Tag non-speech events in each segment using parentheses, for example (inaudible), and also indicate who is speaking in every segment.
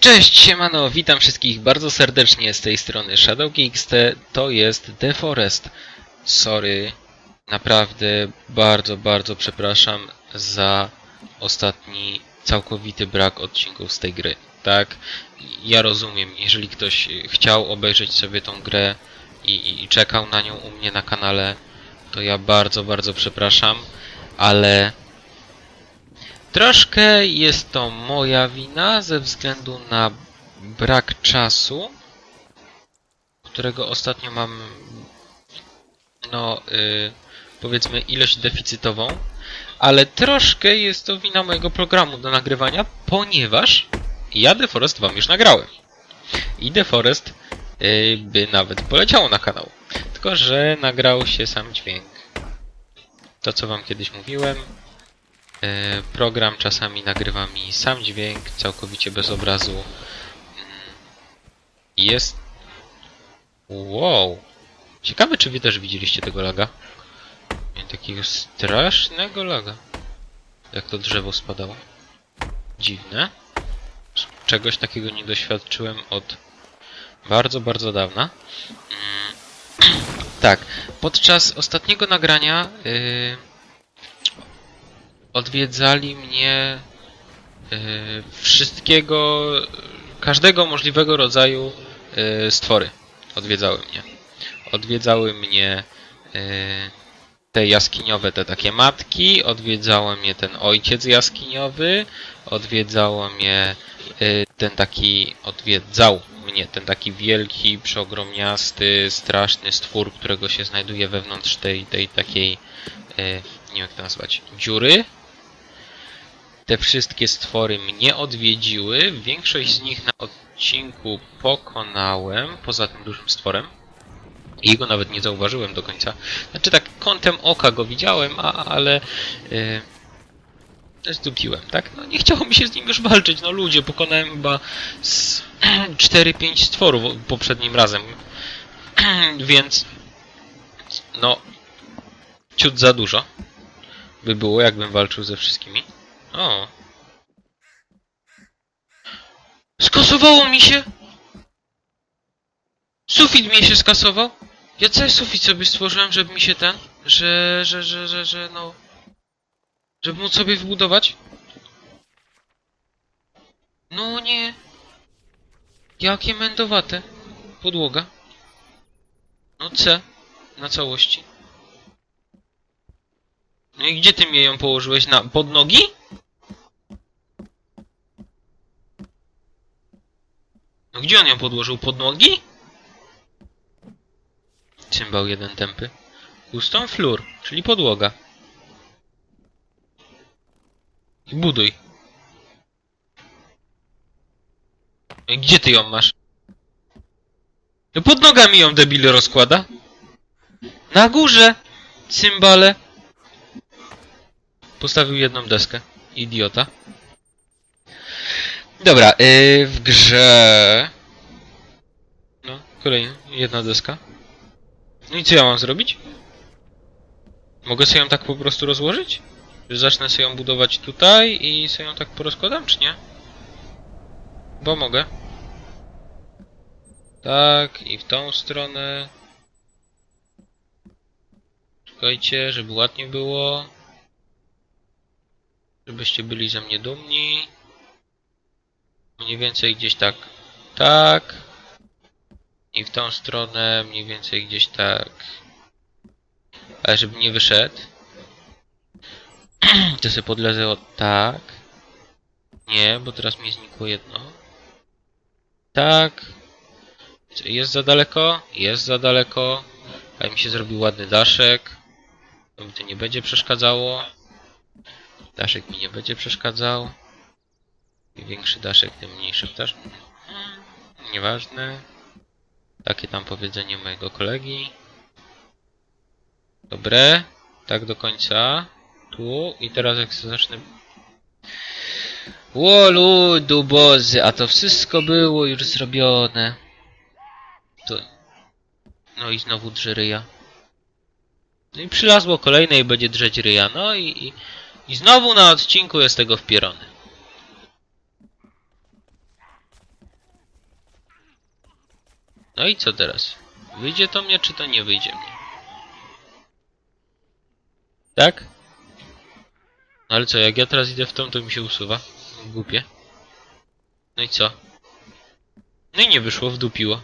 Speaker 1: Cześć, siemano, witam wszystkich bardzo serdecznie z tej strony ShadowGXT, to jest The Forest. Sorry, naprawdę bardzo, bardzo przepraszam za ostatni całkowity brak odcinków z tej gry. Tak, ja rozumiem, jeżeli ktoś chciał obejrzeć sobie tą grę i, i, czekał na nią u mnie na kanale, to ja bardzo, bardzo przepraszam, ale Troszkę jest to moja wina ze względu na brak czasu, którego ostatnio mam, no, y, powiedzmy, ilość deficytową, ale troszkę jest to wina mojego programu do nagrywania, ponieważ ja The Forest wam już nagrałem. I The Forest y, by nawet poleciało na kanał. Tylko, że nagrał się sam dźwięk. To, co wam kiedyś mówiłem, Program czasami nagrywa mi sam dźwięk, całkowicie bez obrazu. Mm, Jest... Wow! Ciekawe, czy wy też widzieliście tego laga? Miałem takiego strasznego laga. Jak to drzewo spadało. Dziwne. Czegoś takiego nie doświadczyłem od bardzo, bardzo dawna. Mm, (clears throat) Tak, podczas ostatniego nagrania yy, odwiedzali mnie yy, wszystkiego, każdego możliwego rodzaju yy, stwory. Odwiedzały mnie. Odwiedzały mnie yy, te jaskiniowe, te takie matki, odwiedzały mnie ten ojciec jaskiniowy, odwiedzało mnie ten taki, odwiedzał mnie ten taki wielki, przeogromniasty, straszny stwór, którego się znajduje wewnątrz tej, tej takiej, nie wiem jak to nazwać, dziury, te wszystkie stwory mnie odwiedziły. Większość z nich na odcinku pokonałem, poza tym dużym stworem. I go nawet nie zauważyłem do końca. Znaczy tak kątem oka go widziałem, a, ale... Yy, zdupiłem, tak? No nie chciało mi się z nim już walczyć. No ludzie, pokonałem chyba z (clears throat) 4-5 stworów poprzednim razem. (clears throat) Więc... No... Ciut za dużo. By było, jakbym walczył ze wszystkimi. O. Skasowało mi się! Sufit mi się skasował. Ja cały sufit sobie stworzyłem, żeby mi się ten, że, że, że, że, że, no... Żeby móc sobie wybudować. No nie. Jakie mędowate. Podłoga. No C. Na całości. No i gdzie ty mnie ją położyłeś? Na, pod nogi? Gdzie on ją podłożył? Pod nogi? Cymbał jeden tępy. Custom floor, czyli podłoga. I buduj. Gdzie ty ją masz? No pod nogami ją debil rozkłada. Na górze! Cymbale. Postawił jedną deskę. Idiota. Dobra, yy, w grze... No, kolejna, jedna deska. No i co ja mam zrobić? Mogę sobie ją tak po prostu rozłożyć? Że zacznę sobie ją budować tutaj i sobie ją tak porozkładam, czy nie? Bo mogę. Tak, i w tą stronę. Czekajcie, żeby ładnie było. Żebyście byli ze mnie dumni. Mniej więcej gdzieś tak. Tak. I w tą stronę mniej więcej gdzieś tak. Ale żeby nie wyszedł. (clears throat) To sobie podlezę od tak. Nie, bo teraz mi znikło jedno. Tak. Jest za daleko? Jest za daleko. Ale mi się zrobił ładny daszek. To mi to nie będzie przeszkadzało. Daszek mi nie będzie przeszkadzał. Większy daszek, tym mniejszy ptasz. Hmm, Nieważne. Takie tam powiedzenie mojego kolegi. Dobre. Tak do końca. Tu. I teraz jak zacznę... Ło ludu bozy, a to wszystko było już zrobione. To... No i znowu drze ryja. No i przylazło kolejne i będzie drzeć ryja. No i, i, i znowu na odcinku jest tego wpierony. No i co teraz? Wyjdzie to mnie, czy to nie wyjdzie mnie? Tak? No ale co, jak ja teraz idę w tą, to mi się usuwa. Głupie. No i co? No i nie wyszło, wdupiło.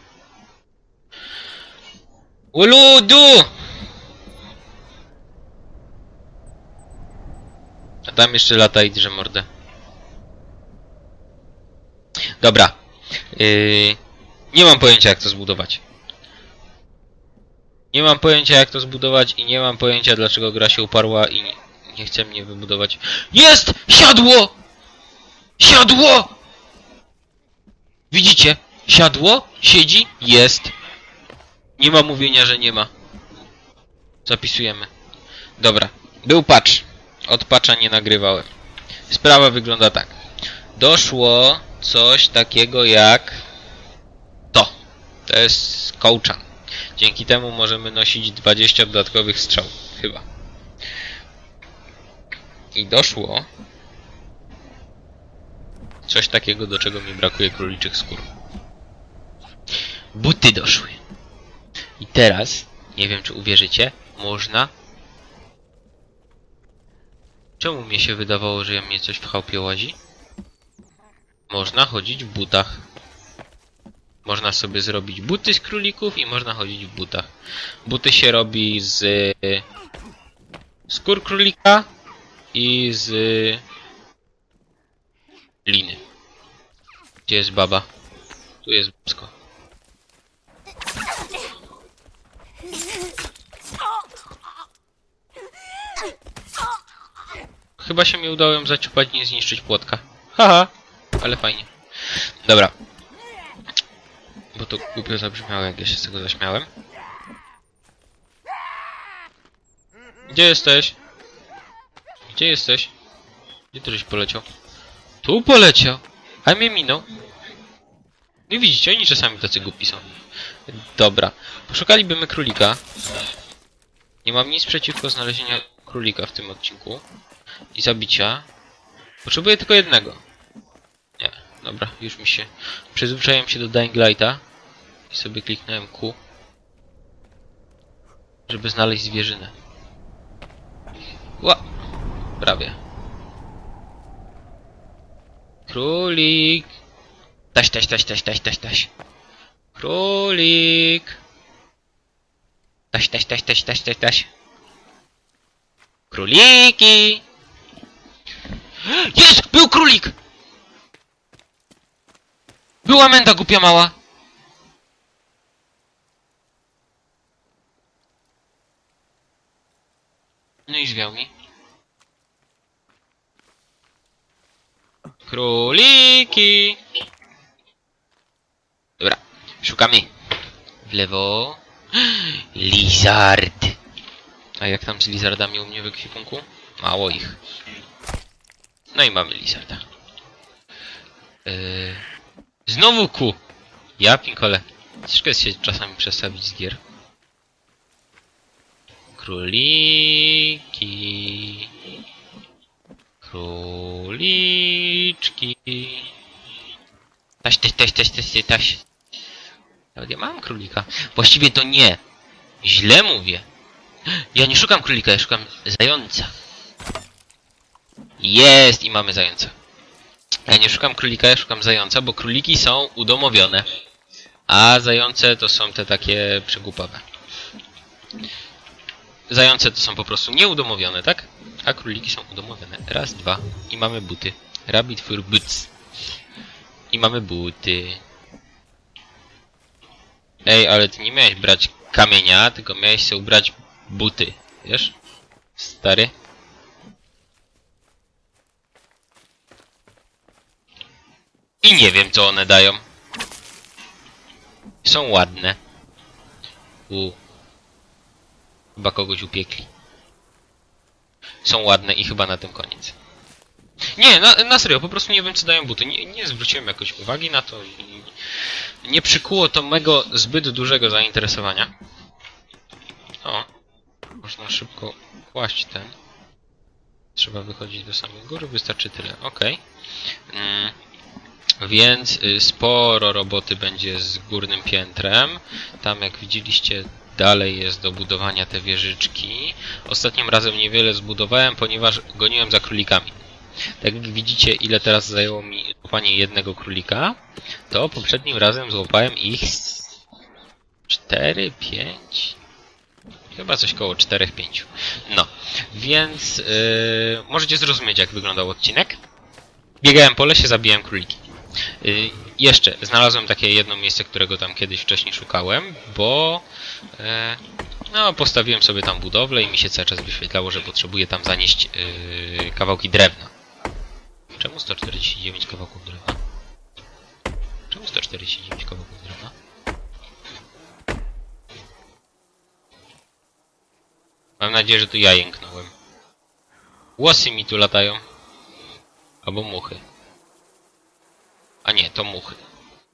Speaker 1: Uludu! A tam jeszcze lata i drze mordę. Dobra. Yy, nie mam pojęcia jak to zbudować. Nie mam pojęcia jak to zbudować i nie mam pojęcia dlaczego gra się uparła i nie, nie chce mnie wybudować. Jest! Siadło! Siadło! Widzicie? Siadło? Siedzi? Jest. Nie ma mówienia, że nie ma. Zapisujemy. Dobra. Był patch. Od patcha nie nagrywałem. Sprawa wygląda tak. Doszło coś takiego jak. To jest kołczan. Dzięki temu możemy nosić 20 dodatkowych strzał. Chyba. I doszło coś takiego, do czego mi brakuje króliczych skór. Buty doszły. I teraz, nie wiem czy uwierzycie, można... Czemu mnie się wydawało, że ja mnie coś w chałupie łazi? Można chodzić w butach. Można sobie zrobić buty z królików i można chodzić w butach. Buty się robi z skór królika i z liny. Gdzie jest baba? Tu jest babsko. Chyba się mi udało ją zaciupać i nie zniszczyć płotka. Haha, ale fajnie. Dobra. Bo to głupio zabrzmiało, jak ja się z tego zaśmiałem. Gdzie jesteś? Gdzie jesteś? Gdzie ty żeś poleciał? Tu poleciał! A mnie minął. Nie widzicie, oni czasami tacy głupi są. Dobra. Poszukalibyśmy królika. Nie mam nic przeciwko znalezienia królika w tym odcinku. I zabicia. Potrzebuję tylko jednego. Dobra, już mi się... Przyzwyczaiłem się do Dying Lighta. I sobie kliknąłem Q. Żeby znaleźć zwierzynę. Ła! Prawie. Królik! Taś, taś, taś, taś, taś, taś, taś. Królik! Taś, taś, taś, taś, taś, taś, taś. Króliki! (gasps) Jest! Był królik! Była menda głupia mała! No i zwiał mi. Króliki! Dobra, szukamy. W lewo. (gasps) Lizard! A jak tam z lizardami u mnie w ekwipunku? Mało ich. No i mamy lizarda. Yy... Znowu ku! Ja pinkole. Ciężko jest się czasami przestawić z gier. Króliki. Króliczki. Taś, taś, taś, taś, taś, taś. Nawet ja mam królika. Właściwie to nie. Źle mówię. Ja nie szukam królika, ja szukam zająca. Jest i mamy zająca. Ja nie szukam królika, ja szukam zająca, bo króliki są udomowione. A zające to są te takie przegłupowe. Zające to są po prostu nieudomowione, tak? A króliki są udomowione. Raz, dwa. I mamy buty. Rabbit for boots. I mamy buty. Ej, ale ty nie miałeś brać kamienia, tylko miałeś sobie ubrać buty. Wiesz? Stary. I nie wiem, co one dają. Są ładne. U. Chyba kogoś upiekli. Są ładne i chyba na tym koniec. Nie, na, na serio, po prostu nie wiem co dają buty. Nie, nie zwróciłem jakoś uwagi na to nie przykuło to mego zbyt dużego zainteresowania. O, można szybko kłaść ten. Trzeba wychodzić do samej góry, wystarczy tyle. Ok. Mm, Więc y, sporo roboty będzie z górnym piętrem. Tam jak widzieliście dalej jest do budowania te wieżyczki. Ostatnim razem niewiele zbudowałem, ponieważ goniłem za królikami. Tak jak widzicie ile teraz zajęło mi złapanie jednego królika, to poprzednim razem złapałem ich 4, 5, chyba coś koło 4-5. No, więc yy, możecie zrozumieć jak wyglądał odcinek. Biegałem po lesie, zabijałem króliki. Y, jeszcze znalazłem takie jedno miejsce, którego tam kiedyś wcześniej szukałem, bo e, no, postawiłem sobie tam budowlę i mi się cały czas wyświetlało, że potrzebuję tam zanieść y, kawałki drewna. Czemu 149 kawałków drewna? Czemu 149 kawałków drewna? Mam nadzieję, że to ja jęknąłem. Łosy mi tu latają. Albo muchy. A nie, to muchy.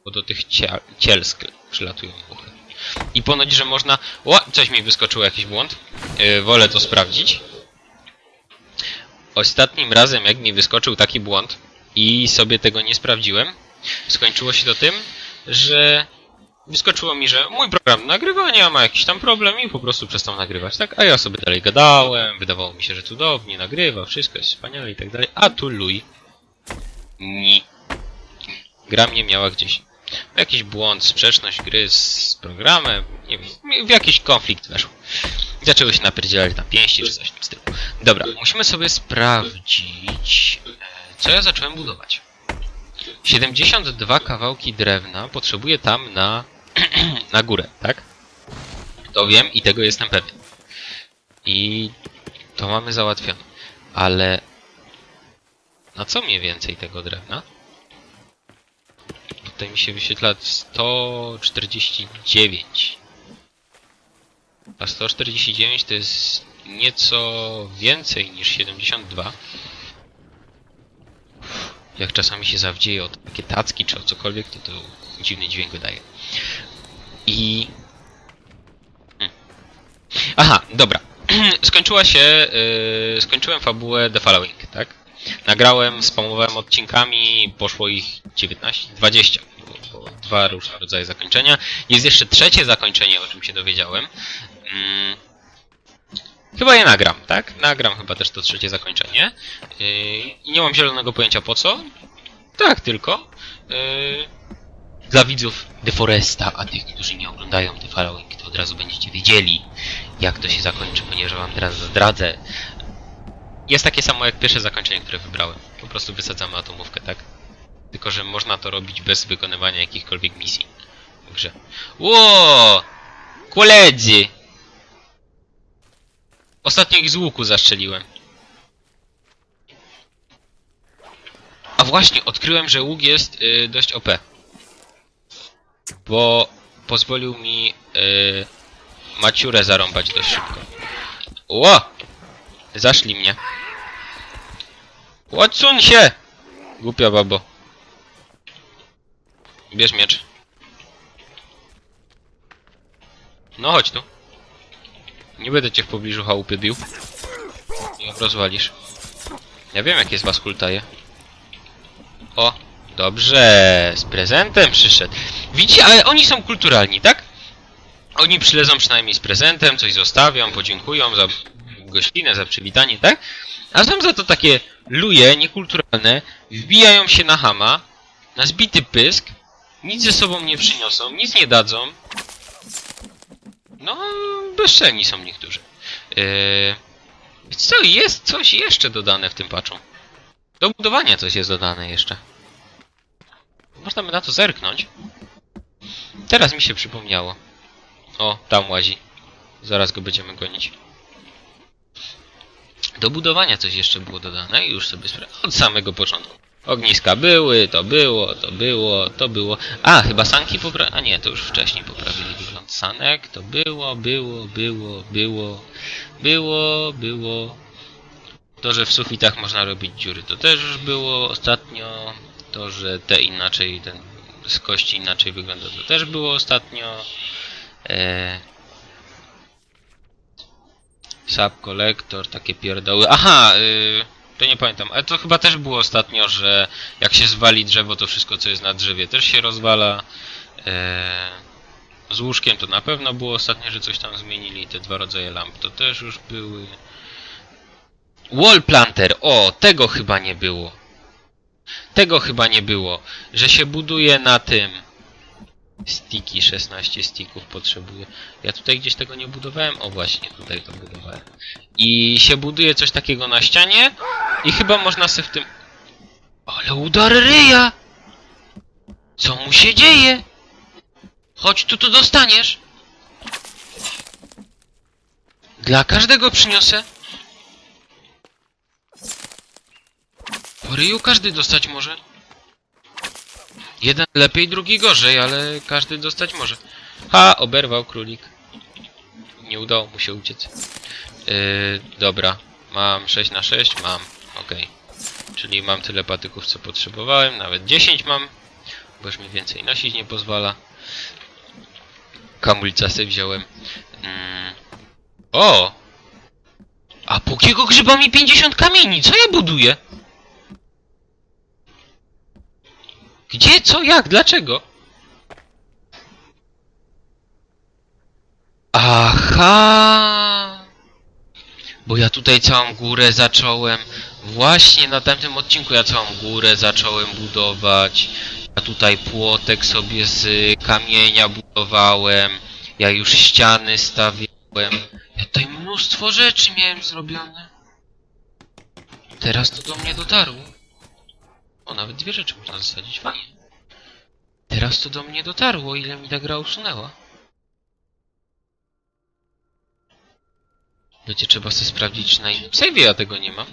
Speaker 1: Bo do tych cia cielsk przylatują muchy. I ponoć, że można... O, coś mi wyskoczyło, jakiś błąd. Yy, wolę to sprawdzić. Ostatnim razem, jak mi wyskoczył taki błąd i sobie tego nie sprawdziłem, skończyło się to tym, że wyskoczyło mi, że mój program nagrywania ma jakiś tam problem i po prostu przestał nagrywać, tak? A ja sobie dalej gadałem, wydawało mi się, że cudownie nagrywa, wszystko jest wspaniale i tak dalej, a tu luj. Ni. Gra mnie miała gdzieś. Jakiś błąd, sprzeczność gry z programem, nie wiem, w jakiś konflikt weszło. Zaczęły się napierdzielać na pięści czy coś w tym stylu. Dobra, musimy sobie sprawdzić, e, co ja zacząłem budować. 72 kawałki drewna potrzebuję tam na, (clears throat) na górę, tak? To wiem i tego jestem pewien. I to mamy załatwione. Ale na co mniej więcej tego drewna? Tutaj mi się wyświetla 149. A 149 to jest nieco więcej niż 72. Jak czasami się zawdzieje o takie tacki czy o cokolwiek, to to dziwny dźwięk wydaje. I... Hmm. Aha, dobra. (clears throat) Skończyła się... Yy, skończyłem fabułę The Following, tak? Nagrałem, spamowałem odcinkami, poszło ich 19, 20. Dwa różne rodzaje zakończenia. Jest jeszcze trzecie zakończenie, o czym się dowiedziałem. Mm. Chyba je nagram, tak? Nagram chyba też to trzecie zakończenie. Yy, nie mam zielonego pojęcia po co. Tak, tylko. Yy, dla widzów The Foresta, a tych, którzy nie oglądają The Following, to od razu będziecie wiedzieli, jak to się zakończy, ponieważ wam teraz zdradzę. Jest takie samo jak pierwsze zakończenie, które wybrałem. Po prostu wysadzamy atomówkę, tak? Tylko, że można to robić bez wykonywania jakichkolwiek misji w grze. Ło! Koledzy! Ostatnio ich z łuku zastrzeliłem. A właśnie, odkryłem, że łuk jest y, dość OP. Bo pozwolił mi y, maciurę zarąbać dość szybko. Ło! Zaszli mnie. Odsuń się! Głupia babo. Bierz miecz. No chodź tu. Nie będę cię w pobliżu chałupy bił. Nie rozwalisz. Ja wiem jak jest was kultaje. O, dobrze, z prezentem przyszedł. Widzicie, ale oni są kulturalni, tak? Oni przylezą przynajmniej z prezentem, coś zostawią, podziękują za gościnę, za przywitanie, tak? A tam za to takie luje, niekulturalne, wbijają się na hama, na zbity pysk, nic ze sobą nie przyniosą, nic nie dadzą. No, bezczelni są niektórzy. Yy... Co, jest coś jeszcze dodane w tym patchu. Do budowania coś jest dodane jeszcze. Można by na to zerknąć. Teraz mi się przypomniało. O, tam łazi. Zaraz go będziemy gonić. Do budowania coś jeszcze było dodane już sobie sprawdzę. Od samego początku. Ogniska były, to było, to było, to było. A, chyba sanki popra... A nie, to już wcześniej poprawili wygląd sanek. To było, było, było, było, było, było. To, że w sufitach można robić dziury, to też już było ostatnio. To, że te inaczej, ten z kości inaczej wygląda, to też było ostatnio. Eee... Sub kolektor, takie pierdoły. Aha, yy, To nie pamiętam. Ale to chyba też było ostatnio, że jak się zwali drzewo, to wszystko co jest na drzewie też się rozwala. Eee, z łóżkiem to na pewno było ostatnio, że coś tam zmienili. Te dwa rodzaje lamp to też już były. Wall planter! O, tego chyba nie było. Tego chyba nie było. Że się buduje na tym. Stiki, 16 sticków potrzebuję. Ja tutaj gdzieś tego nie budowałem? O właśnie, tutaj to budowałem. I się buduje coś takiego na ścianie i chyba można sobie w tym... Ale udar ryja! Co mu się dzieje? Chodź tu, to dostaniesz. Dla każdego przyniosę. Po ryju każdy dostać może. Jeden lepiej, drugi gorzej, ale każdy dostać może. Ha, oberwał królik. Nie udało mu się uciec. Yy, dobra, mam 6 na 6, mam, okej. Czyli mam tyle patyków, co potrzebowałem, nawet 10 mam, bo już mi więcej nosić nie pozwala. Kamulca sobie wziąłem. Mm. O! A pókiego grzyba mi 50 kamieni, co ja buduję? Gdzie, co, jak, dlaczego? Aha! Bo ja tutaj całą górę zacząłem. Właśnie na tamtym odcinku ja całą górę zacząłem budować. Ja tutaj płotek sobie z kamienia budowałem. Ja już ściany stawiałem. Ja tutaj mnóstwo rzeczy miałem zrobione. Teraz to do mnie dotarło. O, nawet dwie rzeczy można zasadzić, fajnie. Teraz to do mnie dotarło, ile mi ta gra usunęła. Będzie trzeba sobie sprawdzić, na innym save'ie ja tego nie mam.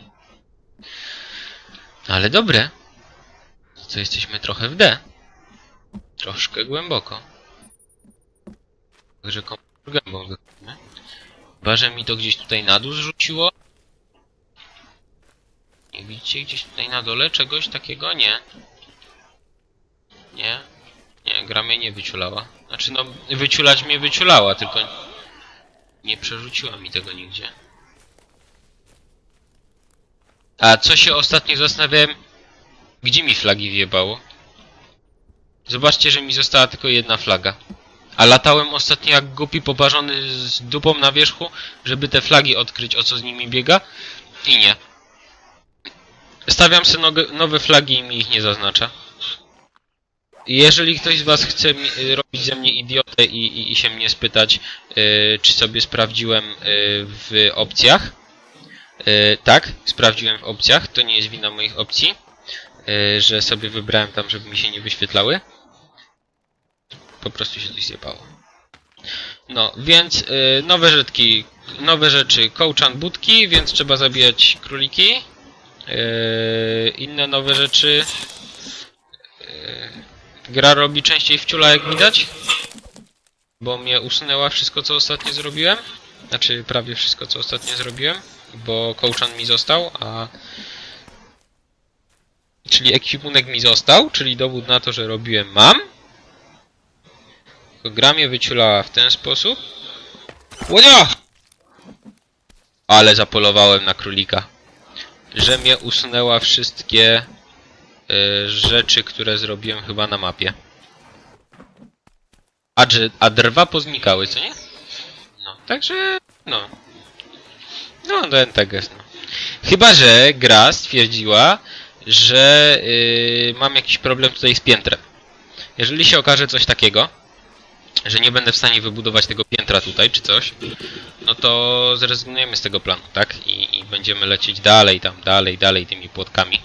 Speaker 1: Ale dobre. Co jesteśmy trochę w D. Troszkę głęboko. Także komputer gębą wychodzimy. Chyba, że mi to gdzieś tutaj na dół zrzuciło. Nie widzicie gdzieś tutaj na dole czegoś takiego? Nie. Nie. Nie, gra mnie nie wyciulała. Znaczy no, wyciulać mnie wyciulała, tylko nie przerzuciła mi tego nigdzie. A co się ostatnio zastanawiałem, gdzie mi flagi wjebało? Zobaczcie, że mi została tylko jedna flaga. A latałem ostatnio jak głupi poparzony z dupą na wierzchu, żeby te flagi odkryć, o co z nimi biega. I nie. Stawiam sobie nowe flagi i mi ich nie zaznacza. Jeżeli ktoś z was chce y, robić ze mnie idiotę i, i, i się mnie spytać, y, czy sobie sprawdziłem y, w opcjach, y, tak, sprawdziłem w opcjach, to nie jest wina moich opcji, y, że sobie wybrałem tam, żeby mi się nie wyświetlały. Po prostu się coś zjebało. No, więc y, nowe rzeczki, nowe rzeczy, kołczan budki, więc trzeba zabijać króliki. Yy, inne nowe rzeczy. Yy, gra robi częściej wciula jak widać. Bo mnie usunęła wszystko co ostatnio zrobiłem. Znaczy prawie wszystko co ostatnio zrobiłem. Bo kołczan mi został, a... Czyli ekwipunek mi został, czyli dowód na to, że robiłem mam. Gra mnie wyciulała w ten sposób. Łonia! Ale zapolowałem na królika że mnie usunęła wszystkie y, rzeczy, które zrobiłem chyba na mapie. A, drze- a drwa poznikały, co nie? No, także, no. No, ten tak jest, no. Chyba, że gra stwierdziła, że y, mam jakiś problem tutaj z piętrem. Jeżeli się okaże coś takiego, że nie będę w stanie wybudować tego piętra tutaj, czy coś, no to zrezygnujemy z tego planu, tak? I, I będziemy lecieć dalej, tam, dalej, dalej tymi płotkami,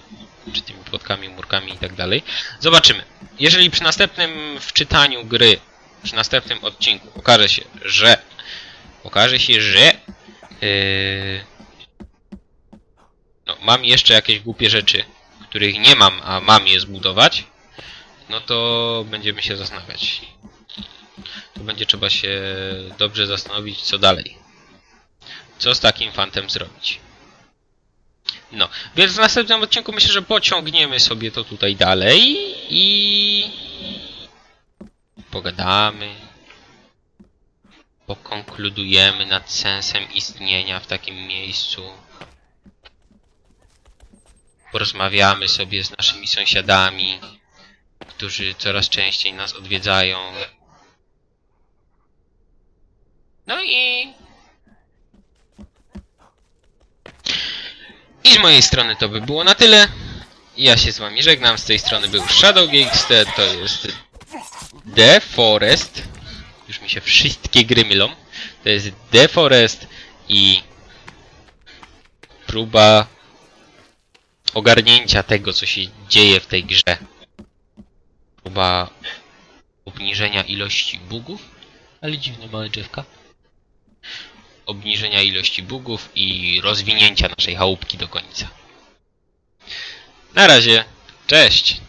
Speaker 1: czy tymi płotkami, murkami i tak dalej. Zobaczymy. Jeżeli przy następnym wczytaniu gry, przy następnym odcinku okaże się, że okaże się, że yy, no, mam jeszcze jakieś głupie rzeczy, których nie mam, a mam je zbudować, no to będziemy się zastanawiać to będzie trzeba się dobrze zastanowić, co dalej. Co z takim fantem zrobić. No, więc w następnym odcinku myślę, że pociągniemy sobie to tutaj dalej i pogadamy, pokonkludujemy nad sensem istnienia w takim miejscu. porozmawiamy sobie z naszymi sąsiadami, którzy coraz częściej nas odwiedzają. No i... I z mojej strony to by było na tyle. Ja się z wami żegnam. Z tej strony był Shadow GXT, to jest The Forest. Już mi się wszystkie gry mylą. To jest The Forest i próba ogarnięcia tego, co się dzieje w tej grze. Próba obniżenia ilości bugów, ale dziwne małe drzewka. Obniżenia ilości bugów i rozwinięcia naszej chałupki do końca. Na razie, cześć!